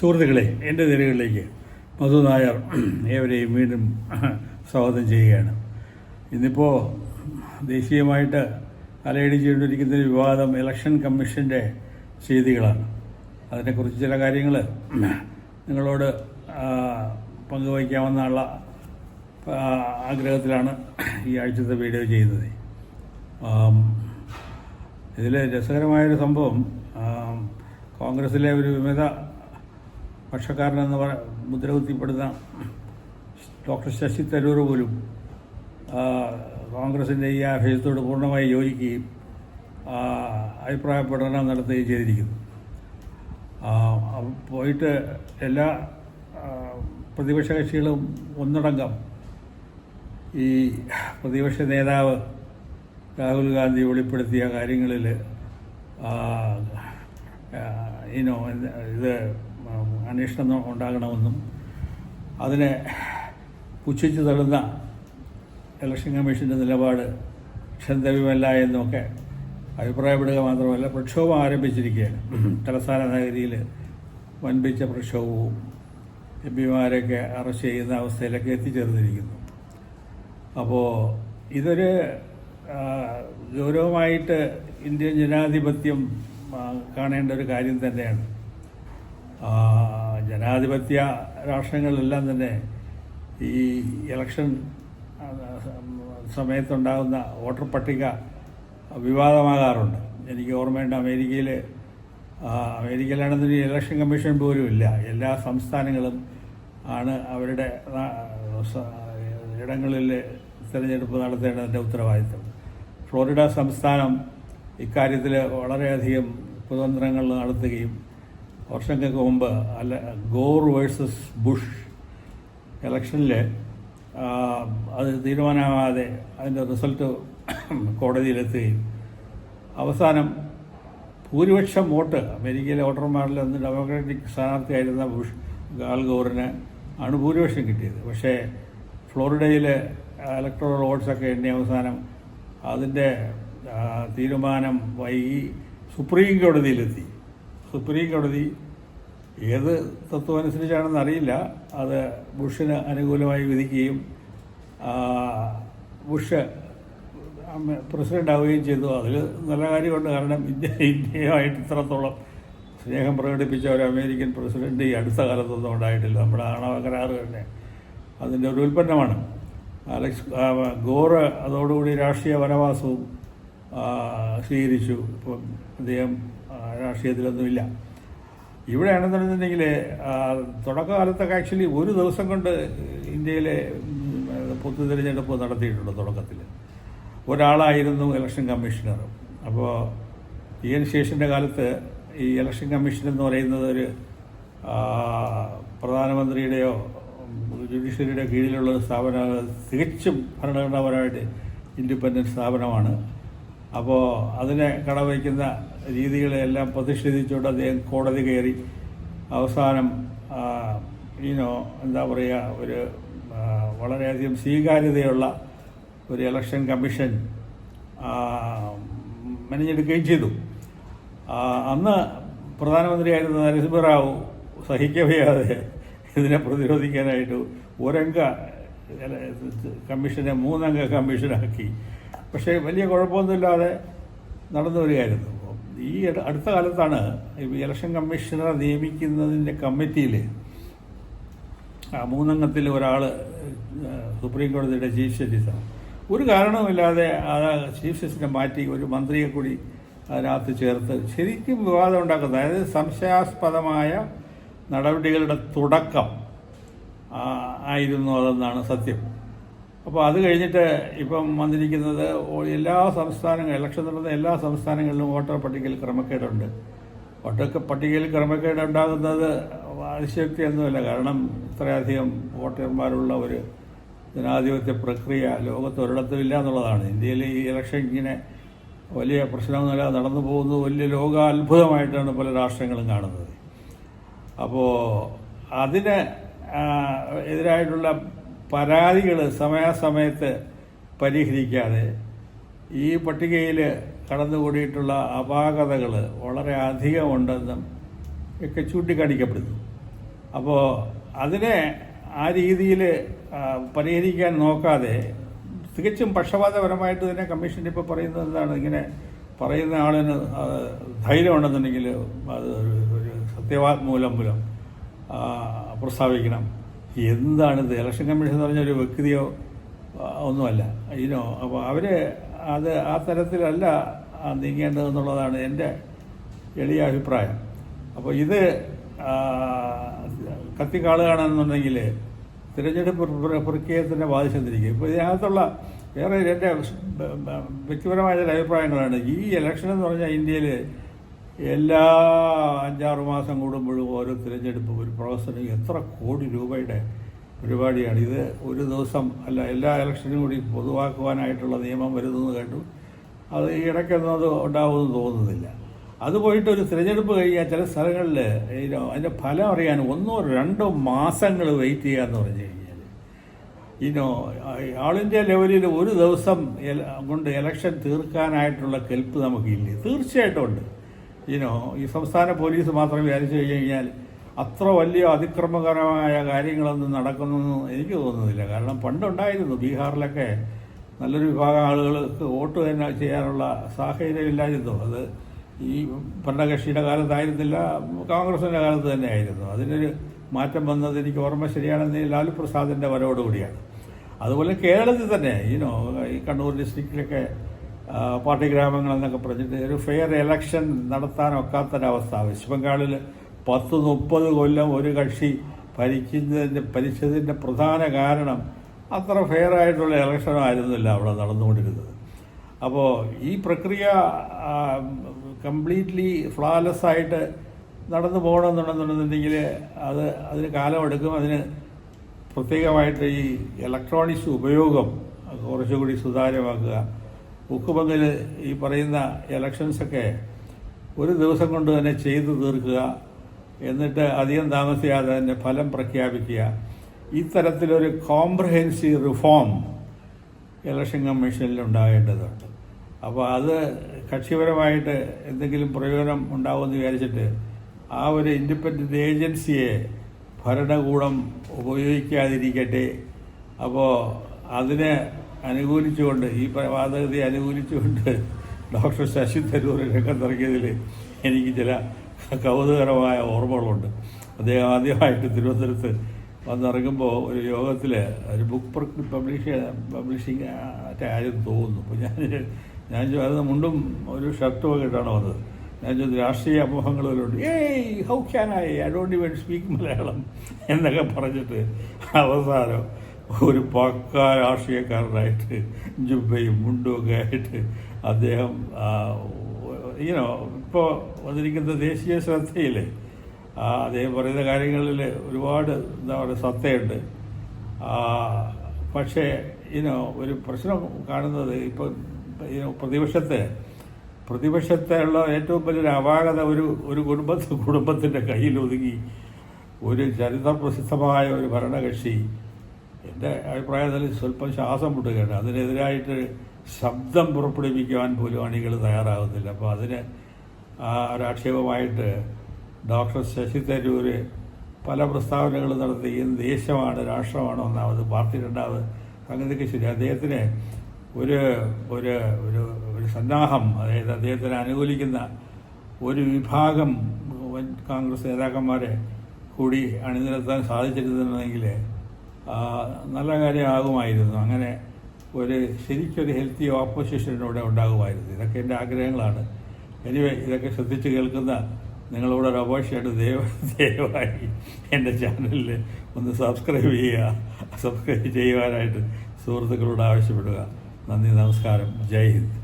സുഹൃത്തുക്കളെ എന്റെ നിരകളിലേക്ക് മധു നായർ ഏവരെയും വീണ്ടും സ്വാഗതം ചെയ്യുകയാണ്. ഇന്നിപ്പോൾ ദേശീയമായിട്ട് അലയടിച്ചുകൊണ്ടിരിക്കുന്ന ഒരു വിവാദം ഇലക്ഷൻ കമ്മീഷന്റെ ചെയ്തികളാണ്. അതിനെക്കുറിച്ച് ചില കാര്യങ്ങൾ നിങ്ങളോട് പങ്കുവയ്ക്കാമെന്നുള്ള ആഗ്രഹത്തിലാണ് ഈ ആഴ്ചത്തെ വീഡിയോ ചെയ്യുന്നത്. ഇതിൽ രസകരമായൊരു സംഭവം കോൺഗ്രസ്സിലെ ഒരു വിമത പക്ഷക്കാരനെന്ന് പറ മുദ്രകുത്തിപ്പെടുന്ന ഡോക്ടർ ശശി തരൂർ പോലും കോൺഗ്രസിന്റെ ഈ ആഭ്യസത്തോട് പൂർണമായി യോജിക്കുകയും അഭിപ്രായ പഠനം നടത്തുകയും ചെയ്തിരിക്കുന്നു. പോയിട്ട് എല്ലാ പ്രതിപക്ഷ കക്ഷികളും ഒന്നടങ്കം ഈ പ്രതിപക്ഷ നേതാവ് രാഹുൽ ഗാന്ധി വെളിപ്പെടുത്തിയ കാര്യങ്ങളിൽ ഇനോ ഇത് അന്വേഷണം ഉണ്ടാകണമെന്നും അതിനെ പുച്ഛിച്ചു തള്ളുന്ന ഇലക്ഷൻ കമ്മീഷന്റെ നിലപാട് ക്ഷന്തവ്യമല്ല എന്നൊക്കെ അഭിപ്രായപ്പെടുക മാത്രമല്ല പ്രക്ഷോഭം ആരംഭിച്ചിരിക്കുകയാണ്. തലസ്ഥാന നഗരിയിൽ വൻപിച്ച പ്രക്ഷോഭവും എം പിമാരെയൊക്കെ അറസ്റ്റ് ചെയ്യുന്ന അവസ്ഥയിലൊക്കെ എത്തിച്ചേർന്നിരിക്കുന്നു. അപ്പോൾ ഇതൊരു ഗൗരവമായിട്ട് ഇന്ത്യൻ ജനാധിപത്യം കാണേണ്ട ഒരു കാര്യം തന്നെയാണ്. ജനാധിപത്യ രാഷ്ട്രങ്ങളിലെല്ലാം തന്നെ ഈ ഇലക്ഷൻ സമയത്തുണ്ടാകുന്ന വോട്ടർ പട്ടിക വിവാദമാകാറുണ്ട്. എനിക്ക് ഓർമ്മയുണ്ട് അമേരിക്കയിൽ അമേരിക്കയിലാണെന്നൊരു ഇലക്ഷൻ കമ്മീഷൻ പോലും ഇല്ല. എല്ലാ സംസ്ഥാനങ്ങളും ആണ് അവരുടെ ഇടങ്ങളിൽ തിരഞ്ഞെടുപ്പ് നടത്തേണ്ടതിന്റെ ഉത്തരവാദിത്വം. ഫ്ലോറിഡ സംസ്ഥാനം ഇക്കാര്യത്തിൽ വളരെയധികം കുതന്ത്രങ്ങൾ നടത്തുകയും വർഷങ്ങൾക്ക് മുമ്പ് അല്ല ഗോർ വേഴ്സസ് ബുഷ് ഇലക്ഷനിൽ അത് തീരുമാനമാകാതെ അതിന്റെ റിസൾട്ട് കോടതിയിലെത്തുകയും അവസാനം ഭൂരിപക്ഷം വോട്ട് അമേരിക്കയിലെ വോട്ടർമാരിൽ ഒന്ന് ഡെമോക്രാറ്റിക് സ്ഥാനാർത്ഥിയായിരുന്ന ബുഷ് ഗാൽ ഗോറിന് ആണ് ഭൂരിപക്ഷം കിട്ടിയത്. പക്ഷേ ഫ്ലോറിഡയിലെ ഇലക്ട്രോൾ വോട്ട്സൊക്കെ എണ്ണി അവസാനം അതിന്റെ തീരുമാനം വൈകി സുപ്രീം കോടതിയിലെത്തി. സുപ്രീം കോടതി ഏത് തത്വം അനുസരിച്ചാണെന്ന് അറിയില്ല. അത് ബുഷിന് അനുകൂലമായി വിധിക്കുകയും ബുഷ് പ്രസിഡന്റ് ആവുകയും ചെയ്തു. അതിൽ നല്ല കാര്യമുണ്ട്. കാരണം ഇന്ത്യ ഇന്ത്യയുമായിട്ട് ഇത്രത്തോളം സ്നേഹം പ്രകടിപ്പിച്ച ഒരു അമേരിക്കൻ പ്രസിഡന്റ് ഈ അടുത്ത കാലത്തൊന്നും ഉണ്ടായിട്ടില്ല. നമ്മുടെ ആണവ കരാറ് തന്നെ അതിന്റെ ഒരു ഉൽപ്പന്നമാണ്. അലക്സ് ഗോറ് അതോടുകൂടി രാഷ്ട്രീയ വനവാസവും സ്വീകരിച്ചു. ഇപ്പം അദ്ദേഹം രാഷ്ട്രീയത്തിലൊന്നുമില്ല. പറഞ്ഞിട്ടുണ്ടെങ്കിൽ തുടക്കകാലത്തൊക്കെ ആക്ച്വലി ഒരു ദിവസം കൊണ്ട് ഇന്ത്യയിലെ പൊതു തിരഞ്ഞെടുപ്പ് നടത്തിയിട്ടുണ്ട് തുടക്കത്തിൽ ഒരാളായിരുന്നു ഇലക്ഷൻ കമ്മീഷണർ. അപ്പോൾ ഇ എൻ ശേഷന്റെ കാലത്ത് ഈ ഇലക്ഷൻ കമ്മീഷൻ എന്ന് പറയുന്നത് ഒരു പ്രധാനമന്ത്രിയുടെയോ ജുഡീഷ്യറിയുടെ കീഴിലുള്ള ഒരു തികച്ചും ഭരണഘടനാപരമായിട്ട് ഇൻഡിപെൻഡന്റ് സ്ഥാപനമാണ്. അപ്പോൾ അതിനെ കടവയ്ക്കുന്ന രീതികളെല്ലാം പ്രതിഷേധിച്ചുകൊണ്ട് അദ്ദേഹം കോടതി കയറി. അവസാനം ഈനോ എന്താ പറയുക ഒരു വളരെയധികം സ്വീകാര്യതയുള്ള ഒരു ഇലക്ഷൻ കമ്മീഷൻ മെനഞ്ഞെടുക്കുകയും ചെയ്തു. അന്ന് പ്രധാനമന്ത്രിയായിരുന്ന നരസിംഹറാവു സഹിക്കവയ്യാതെ ഇതിനെ പ്രതിരോധിക്കാനായിട്ട് ഒരംഗ കമ്മീഷനെ മൂന്നംഗ കമ്മീഷനാക്കി. പക്ഷേ വലിയ കുഴപ്പമൊന്നുമില്ലാതെ നടന്നു വരികയായിരുന്നു ഈ അടുത്ത കാലത്താണ് ഇലക്ഷൻ കമ്മീഷണറെ നിയമിക്കുന്നതിന്റെ കമ്മിറ്റിയിൽ ആ മൂന്നംഗത്തിൽ ഒരാൾ സുപ്രീം കോടതിയുടെ ചീഫ് ജസ്റ്റിസാണ് ഒരു കാരണവുമില്ലാതെ ആ ചീഫ് ജസ്റ്റിസിനെ മാറ്റി ഒരു മന്ത്രിയെ കൂടി അതിനകത്ത് ചേർത്ത് ശരിക്കും വിവാദം ഉണ്ടാക്കുന്നത് അതായത് സംശയാസ്പദമായ നടപടികളുടെ തുടക്കം ആയിരുന്നു അതെന്നാണ് സത്യം. അപ്പോൾ അത് കഴിഞ്ഞിട്ട് ഇപ്പം വന്നിരിക്കുന്നത് എല്ലാ സംസ്ഥാനങ്ങളും ഇലക്ഷൻ നടന്ന എല്ലാ സംസ്ഥാനങ്ങളിലും വോട്ടർ പട്ടികയിൽ ക്രമക്കേടുണ്ട്. വോട്ടർ പട്ടികയിൽ ക്രമക്കേട് ഉണ്ടാകുന്നത് അതിശയോക്തിയൊന്നുമില്ല കാരണം ഇത്രയധികം വോട്ടർമാരുള്ള ഒരു ജനാധിപത്യ പ്രക്രിയ ലോകത്ത് ഒരിടത്തും ഇല്ല എന്നുള്ളതാണ്. ഇന്ത്യയിൽ ഈ ഇലക്ഷൻ ഇങ്ങനെ വലിയ പ്രശ്നമൊന്നുമില്ല നടന്നു പോകുന്നത് വലിയ ലോകാത്ഭുതമായിട്ടാണ് പല രാഷ്ട്രങ്ങളും കാണുന്നത്. അപ്പോൾ അതിന് എതിരായിട്ടുള്ള പരാതികൾ സമയാസമയത്ത് പരിഹരിക്കാതെ ഈ പട്ടികയിൽ കടന്നുകൂടിയിട്ടുള്ള അപാകതകൾ വളരെ അധികമുണ്ടെന്നും ഒക്കെ ചൂണ്ടിക്കാണിക്കപ്പെടുന്നു. അപ്പോൾ അതിനെ ആ രീതിയിൽ പരിഹരിക്കാൻ നോക്കാതെ തികച്ചും പക്ഷപാതപരമായിട്ട് തന്നെ കമ്മീഷൻ ഇപ്പോൾ പറയുന്നത് എന്താണ്? ഇങ്ങനെ പറയുന്ന ആളിന് ധൈര്യമുണ്ടെന്നുണ്ടെങ്കിൽ അത് ഒരു സത്യവാത്മൂലം മൂലം പ്രസ്താവിക്കണം. എന്താണ് ഇത്? ഇലക്ഷൻ കമ്മീഷൻ എന്ന് പറഞ്ഞ ഒരു വ്യക്തിയോ ഒന്നുമല്ല. ഇതിനോ അപ്പോൾ അവർ അത് ആ തരത്തിലല്ല നീങ്ങേണ്ടതെന്നുള്ളതാണ് എന്റെ എളിയ അഭിപ്രായം. അപ്പോൾ ഇത് കത്തിക്കാളുകയാണെന്നുണ്ടെങ്കിൽ തിരഞ്ഞെടുപ്പ് പ്രക്രിയത്തിനെ ബാധിച്ചെന്നിരിക്കും. ഇപ്പോൾ ഇതിനകത്തുള്ള വേറെ എന്റെ വ്യക്തിപരമായ ചില അഭിപ്രായങ്ങളാണ്. ഈ ഇലക്ഷൻ എന്ന് പറഞ്ഞാൽ ഇന്ത്യയിൽ എല്ലാ അഞ്ചാറ് മാസം കൂടുമ്പോഴും ഓരോ തിരഞ്ഞെടുപ്പ് ഒരു പ്രൊഫസറിന് എത്ര കോടി രൂപയുടെ പരിപാടിയാണ്. ഇത് ഒരു ദിവസം അല്ല എല്ലാ ഇലക്ഷനും കൂടി പൊതുവാക്കുവാനായിട്ടുള്ള നിയമം വരുന്നെന്ന് കേട്ടു അത് ഇടയ്ക്കൊന്നും അത് ഉണ്ടാവുമെന്ന് തോന്നുന്നില്ല. അത് പോയിട്ട് ഒരു തിരഞ്ഞെടുപ്പ് കഴിഞ്ഞാൽ ചില സ്ഥലങ്ങളിൽ അതിന്റെ ഫലം അറിയാൻ ഒന്നോ രണ്ടോ മാസങ്ങൾ വെയിറ്റ് ചെയ്യാന്ന് പറഞ്ഞു കഴിഞ്ഞാൽ. ഇനോ ആൾ ഇന്ത്യ ലെവലിൽ ഒരു ദിവസം കൊണ്ട് ഇലക്ഷൻ തീർക്കാനായിട്ടുള്ള കെൽപ്പ് നമുക്കില്ലേ? തീർച്ചയായിട്ടും ഉണ്ട്. ഇനോ ഈ സംസ്ഥാന പോലീസ് മാത്രം വിചാരിച്ചു കഴിഞ്ഞ് കഴിഞ്ഞാൽ അത്ര വലിയ അതിക്രമകരമായ കാര്യങ്ങളൊന്നും നടക്കുന്നു എനിക്ക് തോന്നുന്നില്ല. കാരണം പണ്ടുണ്ടായിരുന്നു ബീഹാറിലൊക്കെ നല്ലൊരു വിഭാഗം ആളുകൾക്ക് വോട്ട് തന്നെ ചെയ്യാനുള്ള സാഹചര്യമില്ലായിരുന്നു അത് ഈ ഭരണകക്ഷിയുടെ കാലത്തായിരുന്നില്ല കോൺഗ്രസിന്റെ കാലത്ത് തന്നെ ആയിരുന്നു അതിനൊരു മാറ്റം വന്നത് എനിക്ക് ഓർമ്മ ശരിയാണെന്ന് ലാലു പ്രസാദിന്റെ വരവോടുകൂടിയാണ്. അതുപോലെ കേരളത്തിൽ തന്നെ ഈനോ ഈ കണ്ണൂർ ഡിസ്ട്രിക്റ്റിലൊക്കെ പാർട്ടി ഗ്രാമങ്ങൾ എന്നൊക്കെ പറഞ്ഞിട്ട് ഒരു ഫെയർ ഇലക്ഷൻ നടത്താനൊക്കാത്തൊരവസ്ഥ. വെസ്റ്റ് ബംഗാളിൽ പത്ത് മുപ്പത് കൊല്ലം ഒരു കക്ഷി ഭരിക്കുന്നതിന്റെ ഭരിച്ചതിന്റെ പ്രധാന കാരണം അത്ര ഫെയർ ആയിട്ടുള്ള ഇലക്ഷനായിരുന്നില്ല അവിടെ നടന്നുകൊണ്ടിരുന്നത്. അപ്പോൾ ഈ പ്രക്രിയ കംപ്ലീറ്റ്ലി ഫ്ലാലെസ് ആയിട്ട് നടന്നു പോകണമെന്നുണ്ടെന്നുണ്ടെന്നുണ്ടെങ്കിൽ അത് അതിന് കാലമെടുക്കും. അതിന് പ്രത്യേകമായിട്ട് ഈ ഇലക്ട്രോണിക്സ് ഉപയോഗം കുറച്ചുകൂടി സുതാര്യമാക്കുക. ഉക്കുപങ്ങിൽ ഈ പറയുന്ന ഇലക്ഷൻസൊക്കെ ഒരു ദിവസം കൊണ്ട് തന്നെ ചെയ്തു തീർക്കുക എന്നിട്ട് അധികം താമസിയാതെ തന്നെ ഫലം പ്രഖ്യാപിക്കുക. ഇത്തരത്തിലൊരു കോംപ്രഹെൻസീവ് റിഫോം ഇലക്ഷൻ കമ്മീഷനിൽ ഉണ്ടാകേണ്ടതുണ്ട്. അപ്പോൾ അത് കക്ഷിപരമായിട്ട് എന്തെങ്കിലും പ്രയോജനം ഉണ്ടാവുമെന്ന് വിചാരിച്ചിട്ട് ആ ഒരു ഇൻഡിപെൻഡന്റ് ഏജൻസിയെ ഭരണകൂടം ഉപയോഗിക്കാതിരിക്കട്ടെ. അപ്പോൾ അതിനെ അനുകൂലിച്ചുകൊണ്ട് ഈ വാദഗതി അനുകൂലിച്ചുകൊണ്ട് ഡോക്ടർ ശശി തരൂർ രംഗത്തിറങ്ങിയതിൽ എനിക്ക് ചില കൗതുകരമായ ഓർമ്മകളുണ്ട്. അദ്ദേഹം ആദ്യമായിട്ട് തിരുവനന്തപുരത്ത് വന്നിറങ്ങുമ്പോൾ ഒരു യോഗത്തിൽ ഒരു ബുക്ക് പബ്ലിഷ് പബ്ലിഷിങ് ആരും തോന്നുന്നു. അപ്പോൾ ഞാൻ ഞാൻ ചോദിച്ചത് മുണ്ടും ഒരു ഷർട്ടും ഒക്കെ ഇട്ടാണ് വന്നത്. ഞാൻ ചോദിച്ചു രാഷ്ട്രീയ അമോഹങ്ങളുണ്ട് ഏയ് how can I I don't even speak Malayalam എന്നൊക്കെ പറഞ്ഞിട്ട് അവസാനം ഒരു പക്ക രാഷ്ട്രീയക്കാരനായിട്ട് ജുബയും മുണ്ടും ഒക്കെ ആയിട്ട് അദ്ദേഹം ഇങ്ങനെ ഇപ്പോൾ വന്നിരിക്കുന്ന ദേശീയ ശ്രദ്ധയിൽ അദ്ദേഹം പറയുന്ന കാര്യങ്ങളിൽ ഒരുപാട് എന്താ പറയുക സത്തയുണ്ട്. പക്ഷേ ഇനോ ഒരു പ്രശ്നം കാണുന്നത് ഇപ്പം പ്രതിപക്ഷത്തെ പ്രതിപക്ഷത്തെ ഉള്ള ഏറ്റവും വലിയൊരു അപാകത ഒരു ഒരു കുടുംബ കുടുംബത്തിന്റെ കയ്യിൽ ഒതുങ്ങി ഒരു ചരിത്ര പ്രസിദ്ധമായ ഒരു ഭരണകക്ഷി എന്റെ അഭിപ്രായത്തിൽ സ്വല്പം ശ്വാസം മുട്ടുകയാണ്. അതിനെതിരായിട്ട് ശബ്ദം പുറപ്പെടുവിക്കുവാൻ പോലും അണികൾ തയ്യാറാകുന്നില്ല. അപ്പോൾ അതിന് ആ ഒരു ആക്ഷേപമായിട്ട് ഡോക്ടർ ശശി തരൂര് പല പ്രസ്താവനകൾ നടത്തി. ദേശമാണ് രാഷ്ട്രമാണ് ഒന്നാമത് പാർട്ടി രണ്ടാമത് സംഗതിക്ക് ശരി. അദ്ദേഹത്തിന് ഒരു ഒരു ഒരു ഒരു സന്നാഹം അതായത് അദ്ദേഹത്തിന് അനുകൂലിക്കുന്ന ഒരു വിഭാഗം കോൺഗ്രസ് നേതാക്കന്മാരെ കൂടി അണിനിരത്താൻ സാധിച്ചിരുന്നുണ്ടെങ്കിൽ നല്ല കാര്യമാകുമായിരുന്നു. അങ്ങനെ ഒരു ശരിക്കൊരു ഹെൽത്തി ഓപ്പോസിഷനിലൂടെ ഉണ്ടാകുമായിരുന്നു. ഇതൊക്കെ എന്റെ ആഗ്രഹങ്ങളാണ്. എനിവേ ഇതൊക്കെ ശ്രദ്ധിച്ച് കേൾക്കുന്ന നിങ്ങളോട് ഒരു അപേക്ഷയായിട്ട് ദയവ് ദയവായി എന്റെ ചാനലിൽ ഒന്ന് സബ്സ്ക്രൈബ് ചെയ്യുക. സബ്സ്ക്രൈബ് ചെയ്യുവാനായിട്ട് സുഹൃത്തുക്കളോട് ആവശ്യപ്പെടുക. നന്ദി നമസ്കാരം. ജയ് ഹിന്ദ്.